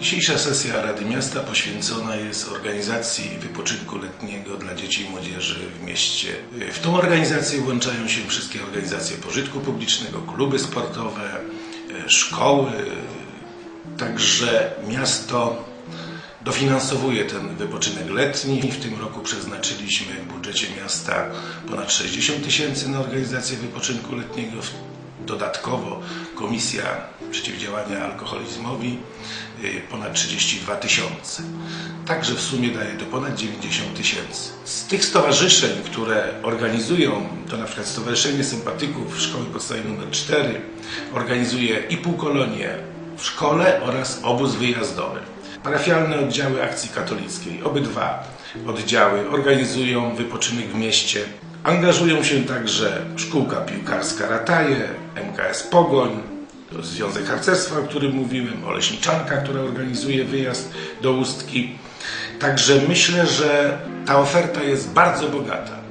Dzisiejsza sesja Rady Miasta poświęcona jest organizacji wypoczynku letniego dla dzieci i młodzieży w mieście. W tą organizację włączają się wszystkie organizacje pożytku publicznego, kluby sportowe, szkoły. Także miasto dofinansowuje ten wypoczynek letni. W tym roku przeznaczyliśmy w budżecie miasta ponad 60 tysięcy na organizację wypoczynku letniego. Dodatkowo Komisja Przeciwdziałania Alkoholizmowi y, ponad 32 tysiące. Także w sumie daje to ponad 90 tysięcy. Z tych stowarzyszeń, które organizują, to na przykład Stowarzyszenie Sympatyków Szkoły Podstawowej nr 4 organizuje i półkolonie w szkole oraz obóz wyjazdowy. Parafialne oddziały akcji katolickiej, obydwa oddziały organizują wypoczynek w mieście. Angażują się także szkółka piłkarska Rataje, MKS Pogoń, Związek Harcerstwa, o którym mówiłem, Oleśniczanka, która organizuje wyjazd do Ustki. Także myślę, że ta oferta jest bardzo bogata.